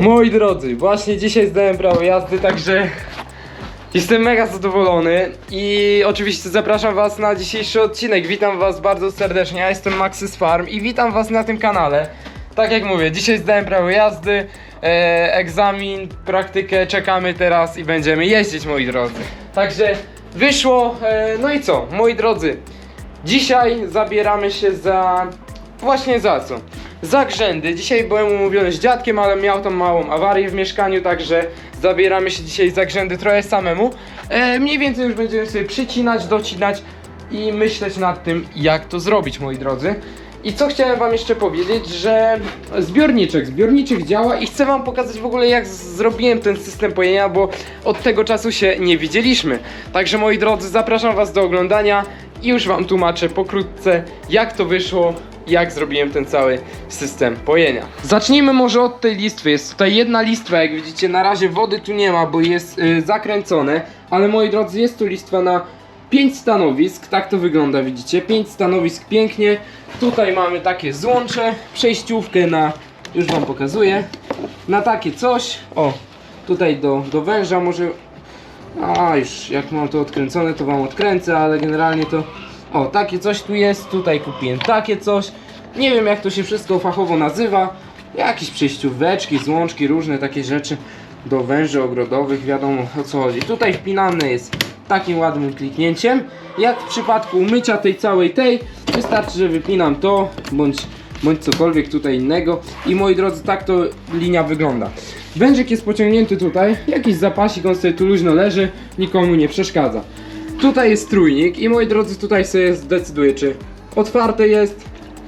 Moi drodzy, właśnie dzisiaj zdałem prawo jazdy, także jestem mega zadowolony i oczywiście zapraszam was na dzisiejszy odcinek. Witam was bardzo serdecznie, ja jestem Maxys Farm i witam was na tym kanale. Tak jak mówię, dzisiaj zdałem prawo jazdy, e, egzamin, praktykę, czekamy teraz i będziemy jeździć moi drodzy. Także wyszło, e, no i co, moi drodzy, dzisiaj zabieramy się za... Właśnie za co? Za grzędy. Dzisiaj byłem umówiony z dziadkiem, ale miał tam małą awarię w mieszkaniu, także zabieramy się dzisiaj za grzędy trochę samemu. E, mniej więcej już będziemy sobie przycinać, docinać i myśleć nad tym, jak to zrobić, moi drodzy. I co chciałem wam jeszcze powiedzieć, że zbiorniczek, zbiorniczek działa i chcę wam pokazać w ogóle jak zrobiłem ten system pojenia, bo od tego czasu się nie widzieliśmy. Także moi drodzy, zapraszam was do oglądania i już wam tłumaczę pokrótce jak to wyszło, jak zrobiłem ten cały system pojenia. Zacznijmy może od tej listwy. Jest tutaj jedna listwa, jak widzicie, na razie wody tu nie ma, bo jest y, zakręcone, ale moi drodzy, jest tu listwa na 5 stanowisk, tak to wygląda, widzicie? 5 stanowisk pięknie. Tutaj mamy takie złącze, przejściówkę na, już wam pokazuję, na takie coś. O, tutaj do, do węża może. A już jak mam to odkręcone, to wam odkręcę, ale generalnie to. O, takie coś tu jest, tutaj kupiłem takie coś. Nie wiem jak to się wszystko fachowo nazywa. Jakieś przejścióweczki, złączki, różne takie rzeczy do węży ogrodowych, wiadomo o co chodzi. Tutaj wpinane jest takim ładnym kliknięciem. Jak w przypadku umycia tej całej tej, wystarczy, że wypinam to, bądź, bądź cokolwiek tutaj innego. I moi drodzy, tak to linia wygląda. Wężyk jest pociągnięty tutaj, jakiś zapasik, on sobie tu luźno leży, nikomu nie przeszkadza. Tutaj jest trójnik i moi drodzy, tutaj sobie zdecyduję, czy otwarte jest,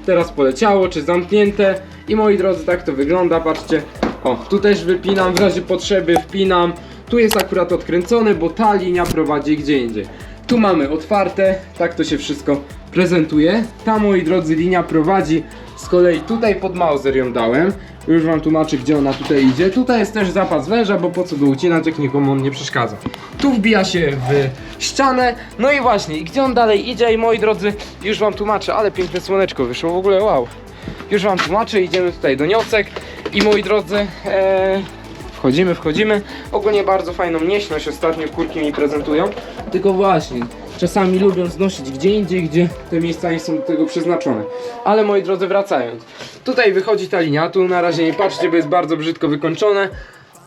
teraz poleciało, czy zamknięte. I moi drodzy, tak to wygląda, patrzcie. O, tu też wypinam, w razie potrzeby wpinam. Tu jest akurat odkręcony, bo ta linia prowadzi gdzie indziej. Tu mamy otwarte, tak to się wszystko prezentuje. Ta, moi drodzy, linia prowadzi z kolei tutaj pod Mauser ją dałem. Już wam tłumaczę, gdzie ona tutaj idzie. Tutaj jest też zapas węża, bo po co go ucinać, jak nikomu on nie przeszkadza. Tu wbija się w ścianę. No i właśnie, i gdzie on dalej idzie? I moi drodzy, już wam tłumaczę, ale piękne słoneczko wyszło, w ogóle wow. Już wam tłumaczę, idziemy tutaj do niocek i moi drodzy, e, wchodzimy, wchodzimy. Ogólnie bardzo fajną nieśność ostatnio kurki mi prezentują. Tylko właśnie, czasami lubią znosić gdzie indziej, gdzie te miejsca nie są do tego przeznaczone. Ale moi drodzy, wracając. Tutaj wychodzi ta linia, tu na razie nie patrzcie, bo jest bardzo brzydko wykończone.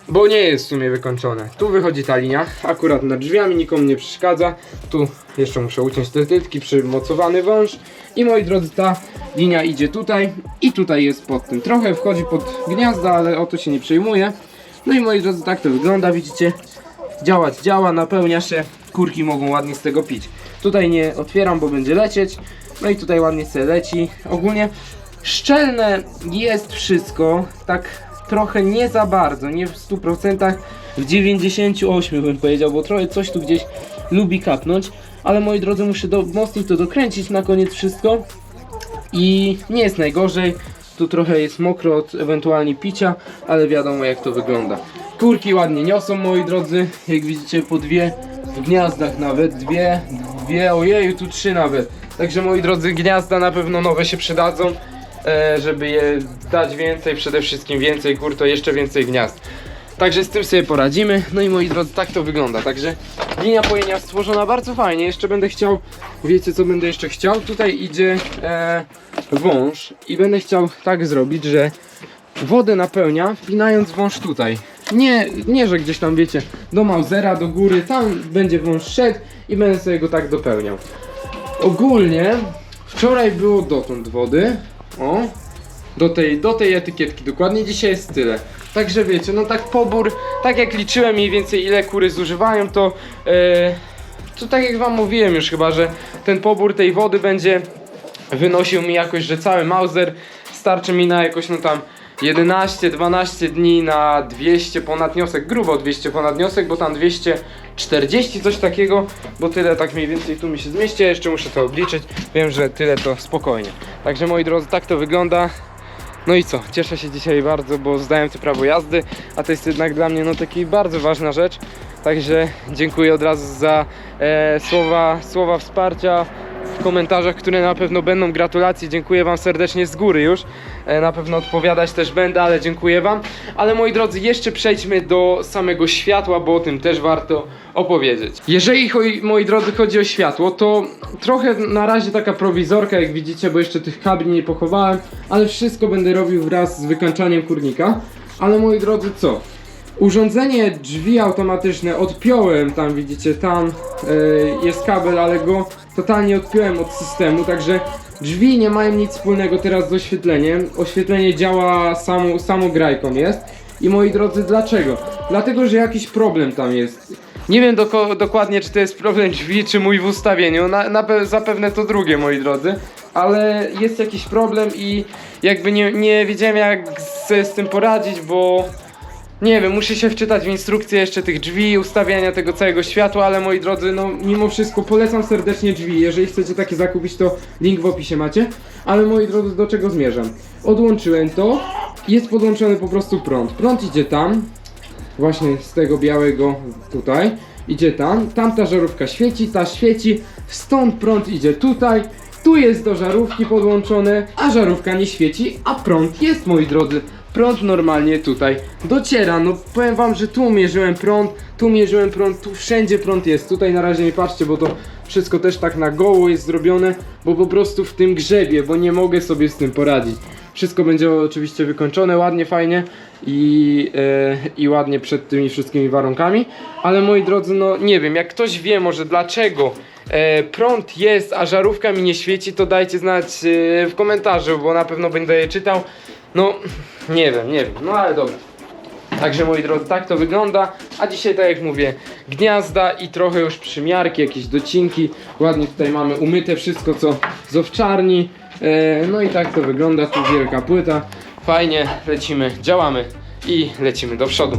Bo nie jest w sumie wykończone. Tu wychodzi ta linia, akurat nad drzwiami, nikomu nie przeszkadza. Tu jeszcze muszę uciąć te tytki, przymocowany wąż. I moi drodzy, ta linia idzie tutaj i tutaj jest pod tym. Trochę wchodzi pod gniazda, ale o to się nie przejmuje. No i moi drodzy, tak to wygląda, widzicie? Działać działa, napełnia się, kurki mogą ładnie z tego pić. Tutaj nie otwieram, bo będzie lecieć. No i tutaj ładnie sobie leci. Ogólnie szczelne jest wszystko, tak trochę nie za bardzo, nie w 100%, w 98 bym powiedział, bo trochę coś tu gdzieś lubi kapnąć. Ale moi drodzy, muszę do, mocniej to dokręcić na koniec wszystko. I nie jest najgorzej. Tu trochę jest mokro od ewentualnie picia, ale wiadomo jak to wygląda. Kurki ładnie niosą moi drodzy, jak widzicie po dwie w gniazdach nawet, dwie, dwie, ojeju tu trzy nawet. Także moi drodzy gniazda na pewno nowe się przydadzą, e, żeby je dać więcej, przede wszystkim więcej kur to jeszcze więcej gniazd. Także z tym sobie poradzimy. No i moi drodzy, tak to wygląda. Także linia pojenia stworzona bardzo fajnie. Jeszcze będę chciał, wiecie co będę jeszcze chciał? Tutaj idzie e, wąż i będę chciał tak zrobić, że wodę napełnia, wpinając wąż tutaj. Nie, nie, że gdzieś tam wiecie, do Mausera, do góry, tam będzie wąż szedł i będę sobie go tak dopełniał. Ogólnie wczoraj było dotąd wody. O, do tej, do tej etykietki dokładnie dzisiaj jest tyle. Także wiecie, no tak pobór, tak jak liczyłem mniej więcej ile kury zużywają, to, e, to tak jak wam mówiłem już chyba, że ten pobór tej wody będzie wynosił mi jakoś, że cały Mauser starczy mi na jakoś no tam 11-12 dni na 200 ponad wniosek, grubo 200 ponad wniosek, bo tam 240 coś takiego, bo tyle tak mniej więcej tu mi się zmieści, ja jeszcze muszę to obliczyć, wiem, że tyle to spokojnie. Także moi drodzy, tak to wygląda. No i co, cieszę się dzisiaj bardzo, bo zdałem to prawo jazdy, a to jest jednak dla mnie no taki bardzo ważna rzecz. Także dziękuję od razu za e, słowa, słowa wsparcia w komentarzach, które na pewno będą. Gratulacje, dziękuję Wam serdecznie z góry już. E, Na pewno odpowiadać też będę, ale dziękuję Wam. Ale moi drodzy, jeszcze przejdźmy do samego światła, bo o tym też warto opowiedzieć. Jeżeli, moi drodzy, chodzi o światło, to trochę na razie taka prowizorka, jak widzicie, bo jeszcze tych kabli nie pochowałem, ale wszystko będę robił wraz z wykańczaniem kurnika. Ale moi drodzy, co? Urządzenie drzwi automatyczne odpiąłem, tam widzicie, tam e, jest kabel, ale go totalnie odpiąłem od systemu, także drzwi nie mają nic wspólnego teraz z oświetleniem. Oświetlenie działa samą, samą grajką jest. I moi drodzy, dlaczego? Dlatego, że jakiś problem tam jest. Nie wiem doko- dokładnie, czy to jest problem drzwi, czy mój w ustawieniu. Na, na pe- zapewne to drugie, moi drodzy. Ale jest jakiś problem i jakby nie, nie wiedziałem, jak sobie z tym poradzić, bo nie wiem, muszę się wczytać w instrukcję jeszcze tych drzwi, ustawiania tego całego światła, ale moi drodzy, no mimo wszystko polecam serdecznie drzwi. Jeżeli chcecie takie zakupić, to link w opisie macie. Ale moi drodzy, do czego zmierzam? Odłączyłem to, jest podłączony po prostu prąd. Prąd idzie tam, właśnie z tego białego tutaj, idzie tam, tam ta żarówka świeci, ta świeci, stąd prąd idzie tutaj, tu jest do żarówki podłączone, a żarówka nie świeci, a prąd jest moi drodzy. Prąd normalnie tutaj dociera, no powiem wam, że tu mierzyłem prąd, tu mierzyłem prąd, tu wszędzie prąd jest. Tutaj na razie nie patrzcie, bo to wszystko też tak na goło jest zrobione, bo po prostu w tym grzebie, bo nie mogę sobie z tym poradzić. Wszystko będzie oczywiście wykończone ładnie, fajnie i, e, i ładnie przed tymi wszystkimi warunkami. Ale moi drodzy, no nie wiem, jak ktoś wie może dlaczego e, prąd jest, a żarówka mi nie świeci, to dajcie znać e, w komentarzu, bo na pewno będę je czytał. No, nie wiem, nie wiem, no ale dobra. Także moi drodzy, tak to wygląda. A dzisiaj, tak jak mówię, gniazda i trochę już przymiarki, jakieś docinki. Ładnie tutaj mamy umyte wszystko, co z owczarni. E, no i tak to wygląda. Tu wielka płyta. Fajnie, lecimy, działamy i lecimy do przodu.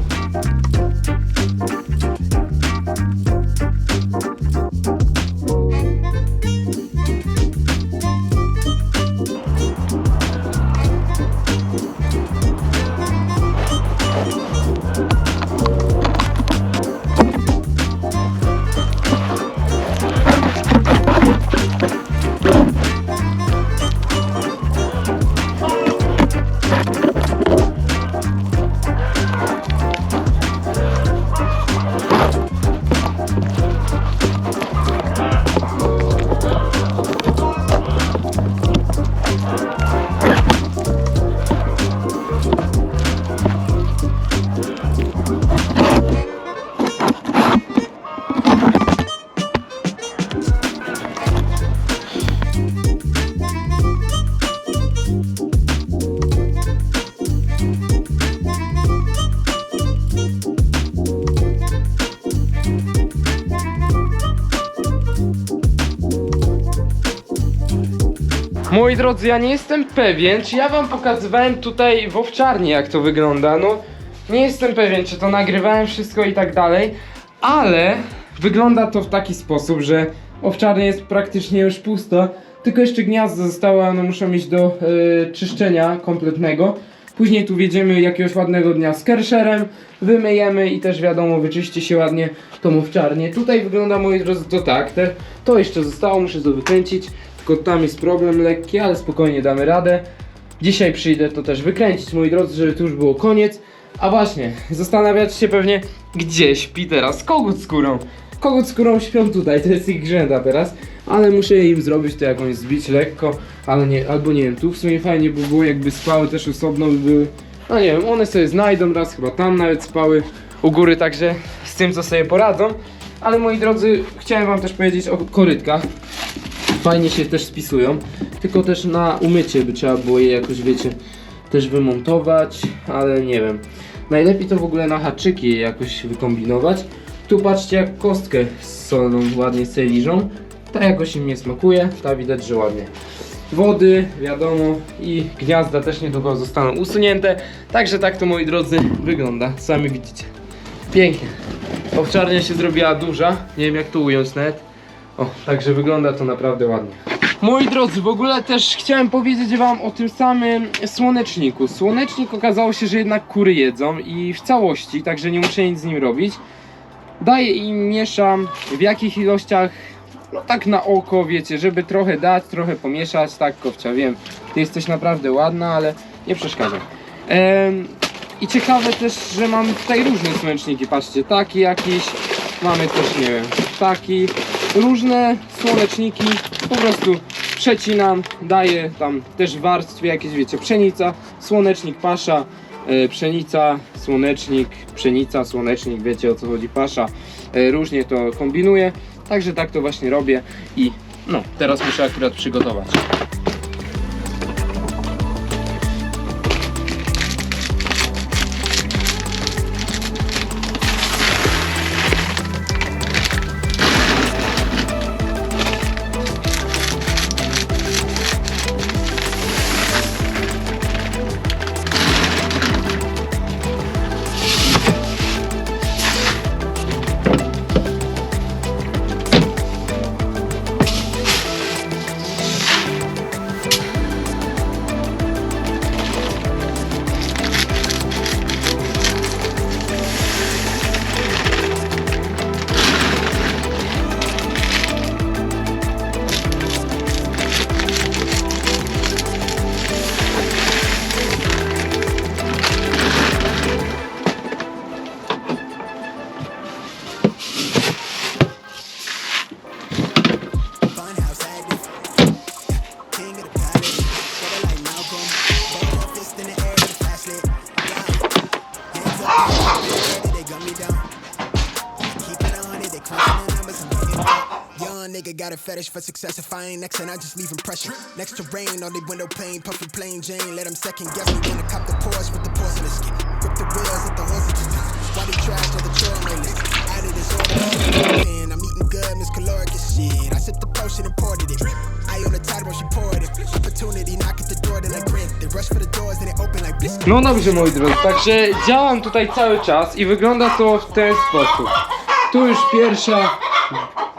Drodzy, ja nie jestem pewien, czy ja wam pokazywałem tutaj w owczarni jak to wygląda. No, nie jestem pewien, czy to nagrywałem wszystko i tak dalej, ale wygląda to w taki sposób, że owczarnia jest praktycznie już pusta, tylko jeszcze gniazdo zostało, one muszą iść do e, czyszczenia kompletnego. Później tu wjedziemy jakiegoś ładnego dnia z kersherem, wymyjemy i też wiadomo, wyczyści się ładnie tą owczarnię. Tutaj wygląda, moi drodzy, to tak, te, to jeszcze zostało, muszę to wykręcić. Tylko tam jest problem lekki, ale spokojnie damy radę. Dzisiaj przyjdę to też wykręcić, moi drodzy, żeby to już było koniec. A właśnie, zastanawiacie się pewnie, gdzie śpi teraz kogut z kurą. Kogut z kurą śpią tutaj, to jest ich grzęda teraz, ale muszę im zrobić to jakąś zbić lekko, ale nie, albo nie wiem, tu w sumie fajnie by było jakby spały też osobno by były. No nie wiem, one sobie znajdą raz, chyba tam nawet spały u góry, także z tym co sobie poradzą. Ale moi drodzy, chciałem wam też powiedzieć o korytkach fajnie się też spisują, tylko też na umycie by trzeba było je jakoś, wiecie, też wymontować, ale nie wiem. Najlepiej to w ogóle na haczyki je jakoś wykombinować. Tu patrzcie jak kostkę solną ładnie sobie liżą. Ta jakoś im nie smakuje, ta widać, że ładnie. Wody, wiadomo, i gniazda też niedługo zostaną usunięte. Także tak to moi drodzy wygląda, sami widzicie. Pięknie. Owczarnia się zrobiła duża, nie wiem jak to ująć nawet. O, także wygląda to naprawdę ładnie. Moi drodzy, w ogóle też chciałem powiedzieć wam o tym samym słoneczniku. Słonecznik okazało się, że jednak kury jedzą i w całości, także nie muszę nic z nim robić. Daję im, mieszam w jakich ilościach no tak na oko, wiecie, żeby trochę dać, trochę pomieszać, tak Kowcia, wiem, ty jesteś naprawdę ładna, ale nie przeszkadzaj. Em, I ciekawe też, że mam tutaj różne słoneczniki, patrzcie, taki jakiś, mamy też, nie wiem, taki, różne słoneczniki, po prostu przecinam, daję tam też w warstwie jakieś, wiecie, pszenica, słonecznik, pasza, e, pszenica, słonecznik, pszenica, słonecznik, wiecie o co chodzi, pasza, e, różnie to kombinuję, także tak to właśnie robię i no, teraz muszę akurat przygotować. A fetish for success. If I ain't next, then I just leave impression. Next to rain on the window pane. Puffy plain Jane. Let them second guess me. I cop the Porsche with the Porsche in the skin. Grip the wheels at the horses. Why they trash all the chore on list? Out of this order. I'm eating good, Miss Caloric as shit. I sipped the potion and poured it. I on the when she poured it. Opportunity knock at the door, then I grin. They rush for the doors, then they open like bliss. No dobrze moi drodzy, także działam tutaj cały czas i wygląda to w ten sposób. Tu już pierwsza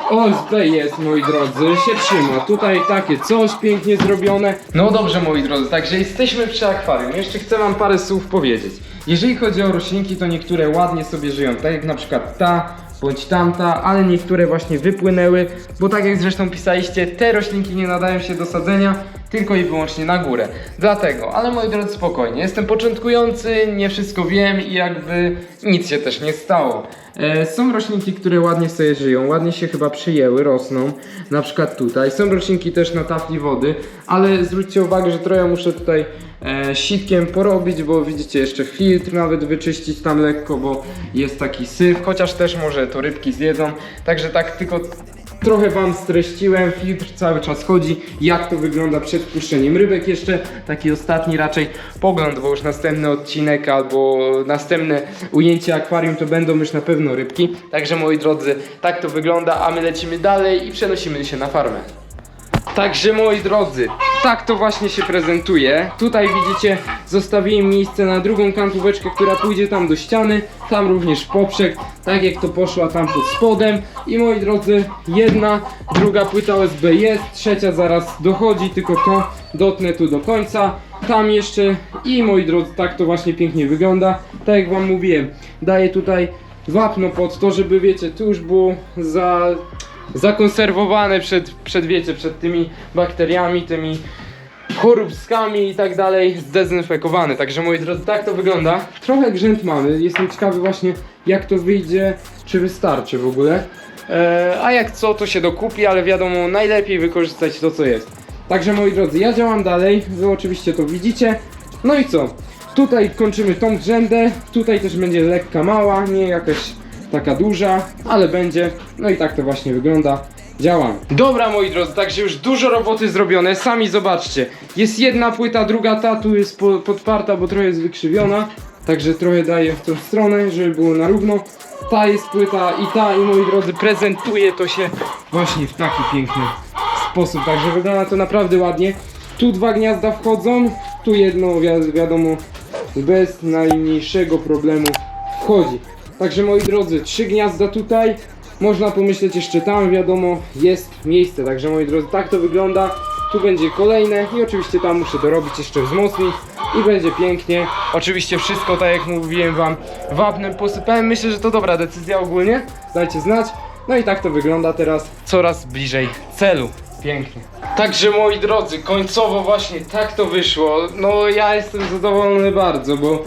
OSB jest moi drodzy, się trzyma. Tutaj takie coś pięknie zrobione. No dobrze moi drodzy, także jesteśmy przy akwarium. Jeszcze chcę wam parę słów powiedzieć. Jeżeli chodzi o roślinki, to niektóre ładnie sobie żyją, tak jak na przykład ta bądź tamta, ale niektóre właśnie wypłynęły, bo tak jak zresztą pisaliście, te roślinki nie nadają się do sadzenia, tylko i wyłącznie na górę. Dlatego, ale moi drodzy, spokojnie, jestem początkujący, nie wszystko wiem i jakby nic się też nie stało. E, są roślinki, które ładnie sobie żyją, ładnie się chyba przyjęły, rosną, na przykład tutaj. Są roślinki też na tafli wody, ale zwróćcie uwagę, że trochę muszę tutaj e, sitkiem porobić, bo widzicie, jeszcze filtr nawet wyczyścić tam lekko, bo jest taki syf, chociaż też może to rybki zjedzą, także tak tylko Trochę Wam streściłem, filtr cały czas chodzi, jak to wygląda przed wpuszczeniem rybek jeszcze, taki ostatni raczej pogląd, bo już następny odcinek albo następne ujęcie akwarium to będą już na pewno rybki. Także moi drodzy, tak to wygląda, a my lecimy dalej i przenosimy się na farmę. Także moi drodzy, tak to właśnie się prezentuje. Tutaj widzicie, zostawiłem miejsce na drugą kantóweczkę, która pójdzie tam do ściany. Tam również poprzek, tak jak to poszła tam pod spodem. I moi drodzy, jedna, druga płyta USB jest, trzecia zaraz dochodzi, tylko to dotnę tu do końca. Tam jeszcze i moi drodzy, tak to właśnie pięknie wygląda. Tak jak wam mówiłem, daję tutaj wapno pod to, żeby wiecie, tu już było za zakonserwowane przed, przed wiecie, przed tymi bakteriami, tymi choróbskami i tak dalej, zdezynfekowane. Także moi drodzy, tak to wygląda. Trochę grzęt mamy, jestem ciekawy właśnie jak to wyjdzie, czy wystarczy w ogóle. E, a jak co, to się dokupi, ale wiadomo, najlepiej wykorzystać to co jest. Także moi drodzy, ja działam dalej, wy oczywiście to widzicie. No i co? Tutaj kończymy tą grzędę, tutaj też będzie lekka mała, nie jakaś taka duża, ale będzie. No i tak to właśnie wygląda. Działamy. Dobra moi drodzy, także już dużo roboty zrobione, sami zobaczcie. Jest jedna płyta, druga ta tu jest po, podparta, bo trochę jest wykrzywiona. Także trochę daję w tą stronę, żeby było na równo. Ta jest płyta i ta i moi drodzy, prezentuje to się właśnie w taki piękny sposób. Także wygląda to naprawdę ładnie. Tu dwa gniazda wchodzą, tu jedno wi- wiadomo bez najmniejszego problemu wchodzi. Także moi drodzy, trzy gniazda tutaj. Można pomyśleć jeszcze tam, wiadomo, jest miejsce. Także moi drodzy, tak to wygląda. Tu będzie kolejne i oczywiście tam muszę dorobić jeszcze wzmocnić i będzie pięknie. Oczywiście wszystko tak jak mówiłem wam wapnem posypałem. Myślę, że to dobra decyzja ogólnie. Dajcie znać. No i tak to wygląda teraz coraz bliżej celu. Pięknie. Także moi drodzy, końcowo właśnie tak to wyszło. No ja jestem zadowolony bardzo, bo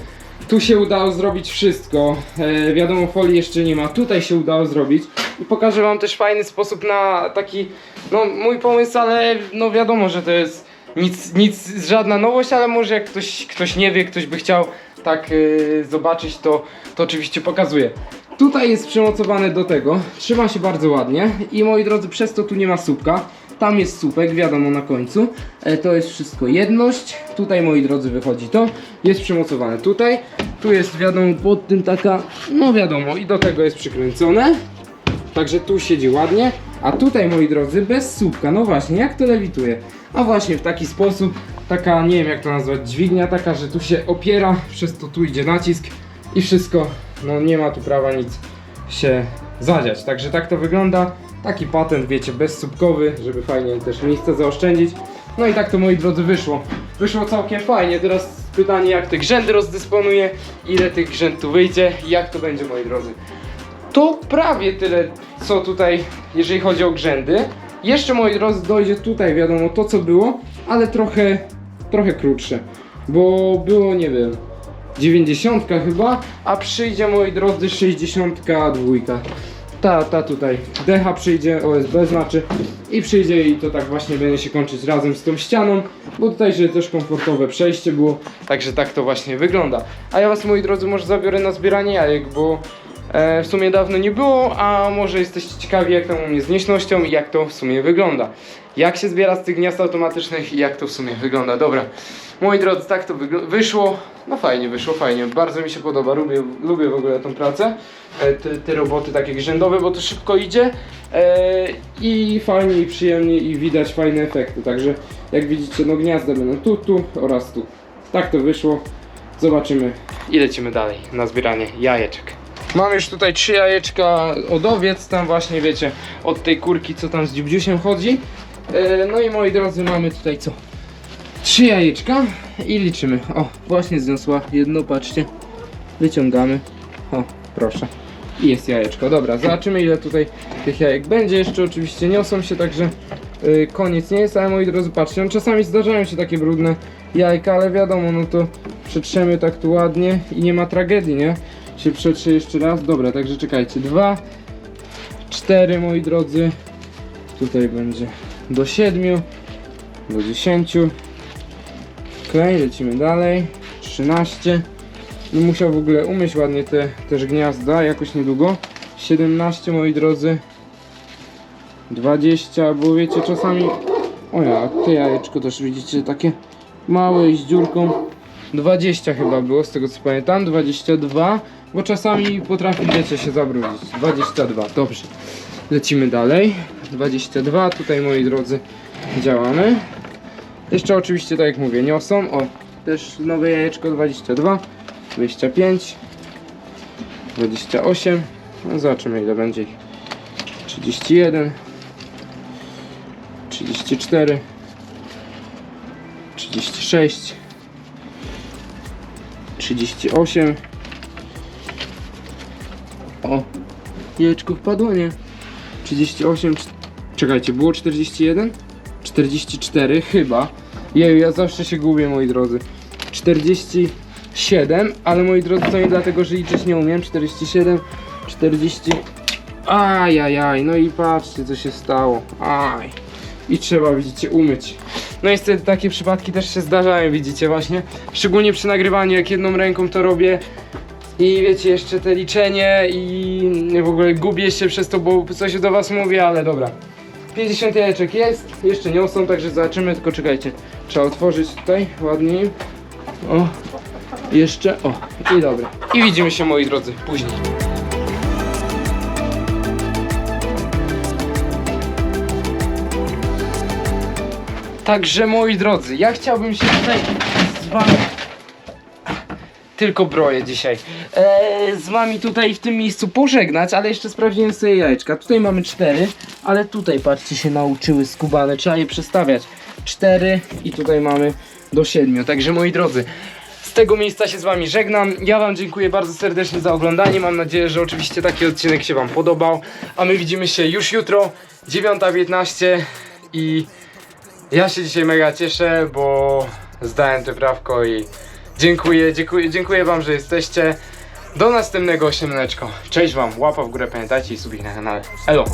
tu się udało zrobić wszystko. E, wiadomo, folii jeszcze nie ma. Tutaj się udało zrobić. I pokażę wam też fajny sposób na taki, no mój pomysł, ale no wiadomo, że to jest nic, nic żadna nowość, ale może jak ktoś, ktoś nie wie, ktoś by chciał tak e, zobaczyć, to, to oczywiście pokazuję. Tutaj jest przymocowane do tego, trzyma się bardzo ładnie i moi drodzy, przez to tu nie ma słupka. Tam jest słupek, wiadomo na końcu. E, to jest wszystko jedność. Tutaj moi drodzy wychodzi to. Jest przymocowane tutaj. Tu jest wiadomo pod tym taka, no wiadomo i do tego jest przykręcone. Także tu siedzi ładnie. A tutaj moi drodzy bez słupka. No właśnie, jak to lewituje? A właśnie w taki sposób, taka nie wiem jak to nazwać, dźwignia taka, że tu się opiera, przez to tu idzie nacisk i wszystko, no nie ma tu prawa nic się zadziać. Także tak to wygląda. Taki patent, wiecie, bezsupkowy, żeby fajnie też miejsce zaoszczędzić. No i tak to moi drodzy wyszło. Wyszło całkiem fajnie. Teraz pytanie jak te grzędy rozdysponuję, ile tych grzęd tu wyjdzie jak to będzie moi drodzy. To prawie tyle, co tutaj, jeżeli chodzi o grzędy. Jeszcze moi drodzy dojdzie tutaj, wiadomo, to co było, ale trochę, trochę krótsze. Bo było, nie wiem, 90 chyba, a przyjdzie moi drodzy 62. Ta, ta tutaj. DH przyjdzie, OSB znaczy i przyjdzie i to tak właśnie będzie się kończyć razem z tą ścianą, bo tutaj żeby też komfortowe przejście było, także tak to właśnie wygląda. A ja was moi drodzy może zabiorę na zbieranie jajek, bo e, w sumie dawno nie było, a może jesteście ciekawi jak tam u mnie z nieśnością i jak to w sumie wygląda. Jak się zbiera z tych gniazd automatycznych i jak to w sumie wygląda. Dobra, moi drodzy, tak to wyszło. No fajnie, wyszło fajnie. Bardzo mi się podoba, lubię, lubię w ogóle tą pracę. E, te, te roboty takie grzędowe, bo to szybko idzie. E, I fajnie, i przyjemnie, i widać fajne efekty. Także jak widzicie, no gniazda będą tu, tu oraz tu. Tak to wyszło. Zobaczymy i lecimy dalej na zbieranie jajeczek. Mam już tutaj trzy jajeczka od owiec, tam właśnie wiecie, od tej kurki co tam z dziubdziusiem chodzi. E, no i moi drodzy, mamy tutaj co? Trzy jajeczka i liczymy. O, właśnie zniosła jedno, patrzcie. Wyciągamy. O, proszę. I jest jajeczko. Dobra, zobaczymy ile tutaj tych jajek będzie. Jeszcze oczywiście niosą się, także y, koniec nie jest, ale moi drodzy, patrzcie, no czasami zdarzają się takie brudne jajka, ale wiadomo, no to przetrzemy tak tu ładnie i nie ma tragedii, nie? Się przetrze jeszcze raz. Dobra, także czekajcie. Dwa, cztery, moi drodzy. Tutaj będzie do siedmiu, do dziesięciu. Okej, lecimy dalej. 13. No musiał w ogóle umyć ładnie te też gniazda jakoś niedługo. 17 moi drodzy. 20, bo wiecie czasami. O ja, te jajeczko też widzicie takie małe i z dziurką. 20 chyba było z tego co pamiętam. 22, bo czasami potrafi wiecie się zabrudzić. 22, dobrze. Lecimy dalej. 22, tutaj moi drodzy działamy. Jeszcze oczywiście, tak jak mówię, niosą. O, też nowe jajeczko 22, 25, 28. No zobaczymy ile będzie ich. 31, 34, 36, 38. O, jajeczko wpadło, nie? 38, cz- czekajcie, było 41? 44 chyba. Jeju, ja zawsze się gubię, moi drodzy. 47, ale moi drodzy, to nie dlatego, że liczyć nie umiem. 47, 40. Ajajaj, no i patrzcie, co się stało. Aj. I trzeba, widzicie, umyć. No niestety takie przypadki też się zdarzają, widzicie właśnie. Szczególnie przy nagrywaniu, jak jedną ręką to robię. I wiecie, jeszcze te liczenie i w ogóle gubię się przez to, bo coś do was mówię, ale dobra. 50 jajeczek jest, jeszcze nie są, także zobaczymy, tylko czekajcie. Trzeba otworzyć tutaj ładniej. O, jeszcze, o, i dobra. I widzimy się moi drodzy później. Także moi drodzy, ja chciałbym się tutaj z wami tylko broję dzisiaj. Eee, z wami tutaj w tym miejscu pożegnać, ale jeszcze sprawdziłem sobie jajeczka. Tutaj mamy cztery, ale tutaj patrzcie się nauczyły skubane, trzeba je przestawiać. Cztery i tutaj mamy do siedmiu. Także moi drodzy, z tego miejsca się z wami żegnam. Ja wam dziękuję bardzo serdecznie za oglądanie. Mam nadzieję, że oczywiście taki odcinek się wam podobał. A my widzimy się już jutro, 9.15 i ja się dzisiaj mega cieszę, bo zdałem to prawko i dziękuję, dziękuję, dziękuję wam, że jesteście. Do następnego osiemneczko. Cześć wam, łapa w górę, pamiętajcie i subik na kanale. Elo!